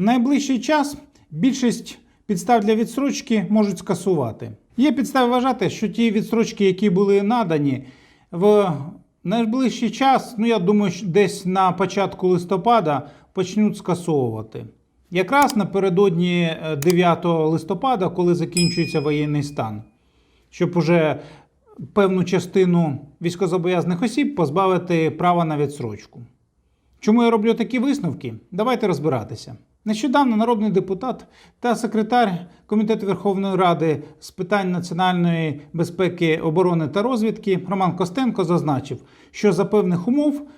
Найближчий час більшість підстав для відстрочки можуть скасувати. Є підстави вважати, що ті відстрочки, які були надані, в найближчий час, ну я думаю, що десь на початку листопада почнуть скасовувати. Якраз напередодні е, 9 листопада, коли закінчується воєнний стан, щоб уже певну частину військовозобов'язаних осіб позбавити права на відстрочку. Чому я роблю такі висновки? Давайте розбиратися. Нещодавно народний депутат та секретар Комітету Верховної Ради з питань національної безпеки, оборони та розвідки Роман Костенко зазначив, що за певних умов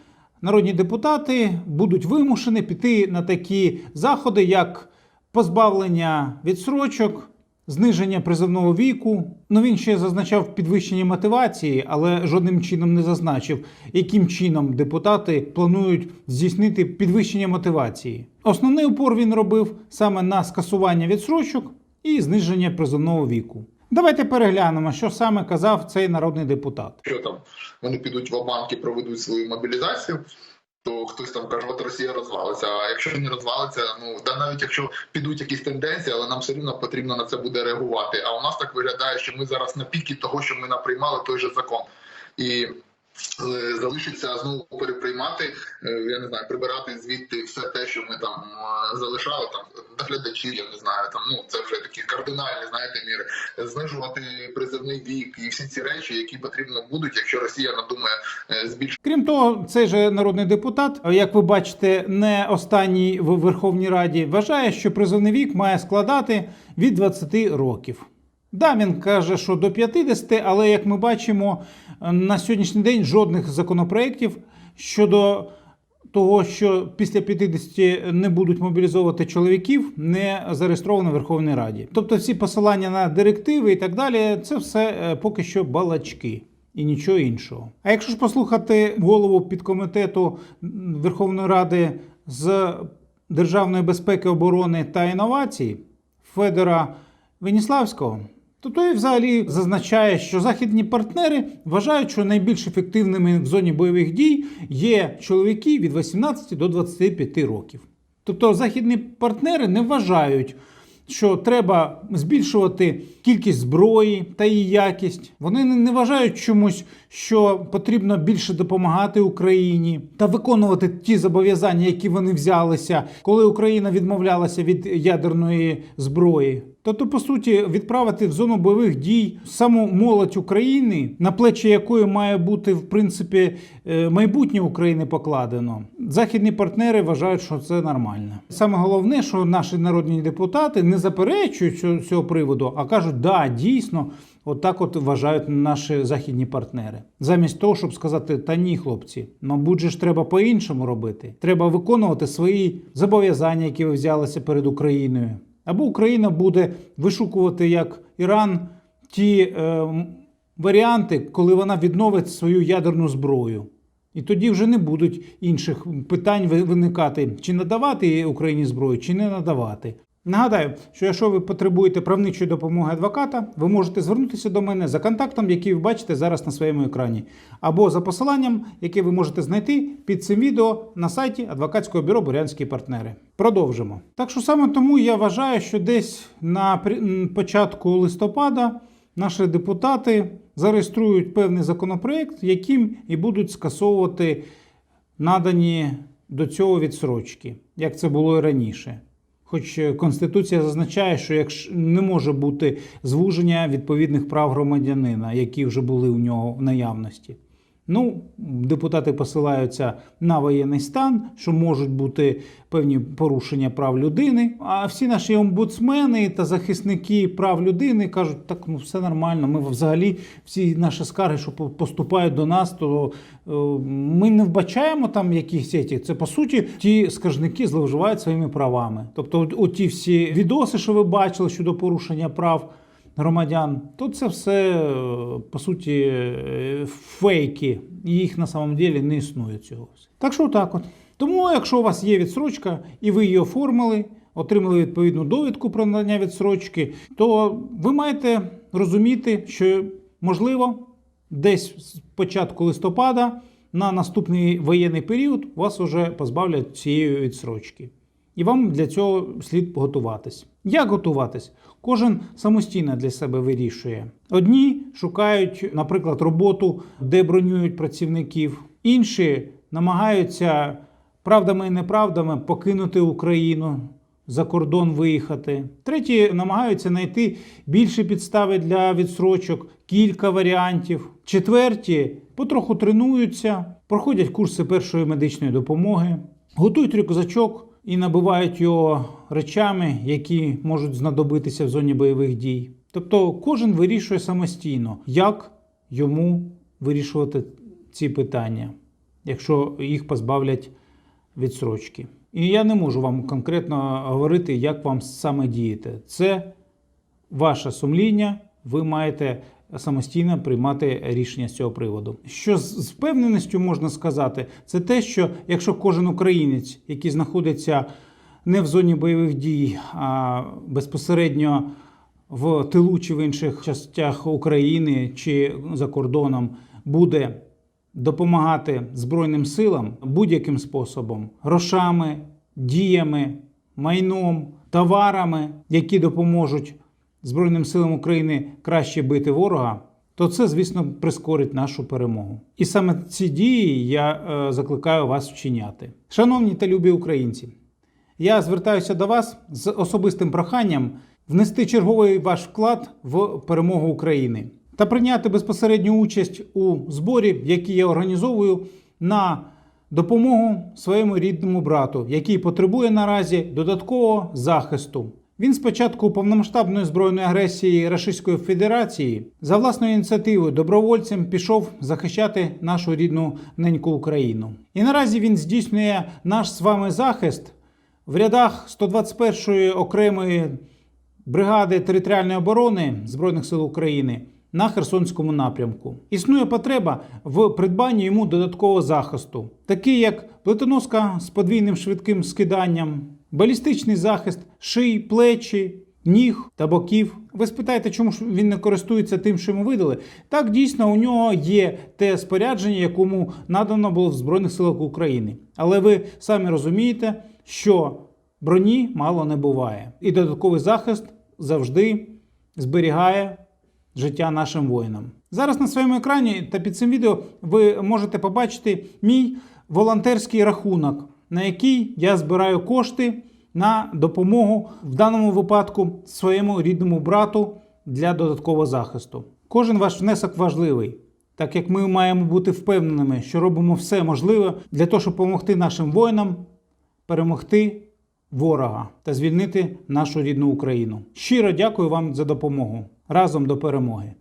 народні депутати будуть вимушені піти на такі заходи, як позбавлення відсрочок, зниження призовного віку. Ну він ще зазначав підвищення мотивації, але жодним чином не зазначив, яким чином депутати планують здійснити підвищення мотивації. Основний упор він робив саме на скасування відсрочок і зниження призовного віку. Давайте переглянемо, що саме казав цей народний депутат. Що там вони підуть в банки, проведуть свою мобілізацію, то хтось там каже, от Росія розвалиться. А якщо не розвалиться, ну да навіть якщо підуть якісь тенденції, але нам все рівно потрібно на це буде реагувати. А у нас так виглядає, що ми зараз на піки того, що ми наприймали той же закон. І е, залишиться знову переприймати, е, я не знаю, прибирати звідти все те, що ми там е, залишали, там доглядачі, я не знаю, там ну це вже такі кардинальні, знаєте, міри, знижувати призивний вік і всі ці речі, які потрібно будуть, якщо Росія надумає е, збільшити. Крім того, цей же народний депутат, як ви бачите, не останній в Верховній Раді, вважає, що призовний вік має складати від 20 років. Да, він каже, що до 50, але як ми бачимо, на сьогоднішній день жодних законопроєктів щодо того, що після 50 не будуть мобілізовувати чоловіків, не зареєстровано в Верховній Раді. Тобто всі посилання на директиви і так далі, це все е, поки що балачки. І нічого іншого. А якщо ж послухати голову підкомітету Верховної Ради з державної безпеки, оборони та інновацій Федора Веніславського, то той взагалі зазначає, що західні партнери вважають, що найбільш ефективними в зоні бойових дій є чоловіки від 18 до 25 років. Тобто західні партнери не вважають, що треба збільшувати кількість зброї та її якість. Вони не- вважають чомусь, що потрібно більше допомагати Україні та виконувати ті зобов'язання, які вони взялися, коли Україна відмовлялася від ядерної зброї. Тобто, по суті, відправити в зону бойових дій саму молодь України, на плечі якої має бути в принципі е, майбутнє України покладено. Західні партнери вважають, що це нормально. Саме головне, що наші народні депутати не заперечують цього, приводу, а кажуть, да, дійсно, отак от вважають наші західні партнери. Замість того, щоб сказати, та ні, хлопці, мабуть, ж треба по-іншому робити. Треба виконувати свої зобов'язання, які ви взялися перед Україною. Або Україна буде вишукувати як Іран ті е, варіанти, коли вона відновить свою ядерну зброю. І тоді вже не будуть інших питань виникати, чи надавати Україні зброю, чи не надавати. Нагадаю, що якщо ви потребуєте правничої допомоги адвоката, ви можете звернутися до мене за контактом, який ви бачите зараз на своєму екрані, або за посиланням, яке ви можете знайти під цим відео на сайті адвокатського бюро Бурянські партнери. Продовжимо. Так що саме тому я вважаю, що десь на початку листопада наші депутати зареєструють певний законопроект, яким і будуть скасовувати надані до цього відсрочки, як це було і раніше. Хоч Конституція зазначає, що якщо не може бути звуження відповідних прав громадянина, які вже були у нього в наявності. Ну, депутати посилаються на воєнний стан, що можуть бути певні порушення прав людини. А всі наші омбудсмени та захисники прав людини кажуть, так ну все нормально. Ми взагалі всі наші скарги, що поступають до нас, то е, ми не вбачаємо там якісь ці. Це по суті ті скаржники зловживають своїми правами. Тобто, от- оті всі відоси, що ви бачили щодо порушення прав громадян, то це все е, по суті е, фейки. Їх на самом деле не існує цього. Так що так от. Тому, якщо у вас є відсрочка і ви її оформили, отримали відповідну довідку про надання відсрочки, то ви маєте розуміти, що можливо десь з початку листопада на наступний воєнний період вас вже позбавлять цієї відсрочки. І вам для цього слід готуватись. Як готуватись? Кожен самостійно для себе вирішує. Одні шукають, наприклад, роботу, де бронюють працівників, інші намагаються правдами і неправдами покинути Україну, за кордон виїхати. Треті намагаються знайти більше підстави для відсрочок, кілька варіантів. Четверті потроху тренуються, проходять курси першої медичної допомоги, готують рюкзачок і набивають його речами, які можуть знадобитися в зоні бойових дій. Тобто кожен вирішує самостійно, як йому вирішувати ці питання, якщо їх позбавлять відсрочки. І я не можу вам конкретно говорити, як вам саме діяти. Це ваше сумління, ви маєте самостійно приймати рішення з цього приводу. Що з впевненістю можна сказати, це те, що якщо кожен українець, який знаходиться не в зоні бойових дій, а безпосередньо в тилу чи в інших частях України чи за кордоном, буде допомагати Збройним силам будь-яким способом, грошами, діями, майном, товарами, які допоможуть Збройним силам України краще бити ворога, то це, звісно, прискорить нашу перемогу. І саме ці дії я е, закликаю вас вчиняти. Шановні та любі українці, я звертаюся до вас з особистим проханням внести черговий ваш вклад в перемогу України та прийняти безпосередню участь у зборі, який я організовую на допомогу своєму рідному брату, який потребує наразі додаткового захисту. Він спочатку повномасштабної збройної агресії Російської Федерації за власною ініціативою добровольцем пішов захищати нашу рідну неньку Україну. І наразі він здійснює наш з вами захист в рядах 121-ї окремої бригади територіальної оборони Збройних сил України на Херсонському напрямку. Існує потреба в придбанні йому додаткового захисту, такий як плитоноска з подвійним швидким скиданням, балістичний захист шиї, плечі, ніг та боків. Ви спитаєте, чому ж він не користується тим, що йому видали? Так дійсно у нього є те спорядження, якому надано було в Збройних силах України. Але ви самі розумієте, що броні мало не буває, і додатковий захист завжди зберігає життя нашим воїнам. Зараз на своєму екрані та під цим відео ви можете побачити мій волонтерський рахунок, на який я збираю кошти на допомогу в даному випадку своєму рідному брату для додаткового захисту. Кожен ваш внесок важливий, так як ми маємо бути впевненими, що робимо все можливе для того, щоб допомогти нашим воїнам перемогти ворога та звільнити нашу рідну Україну. Щиро дякую вам за допомогу. Разом до перемоги!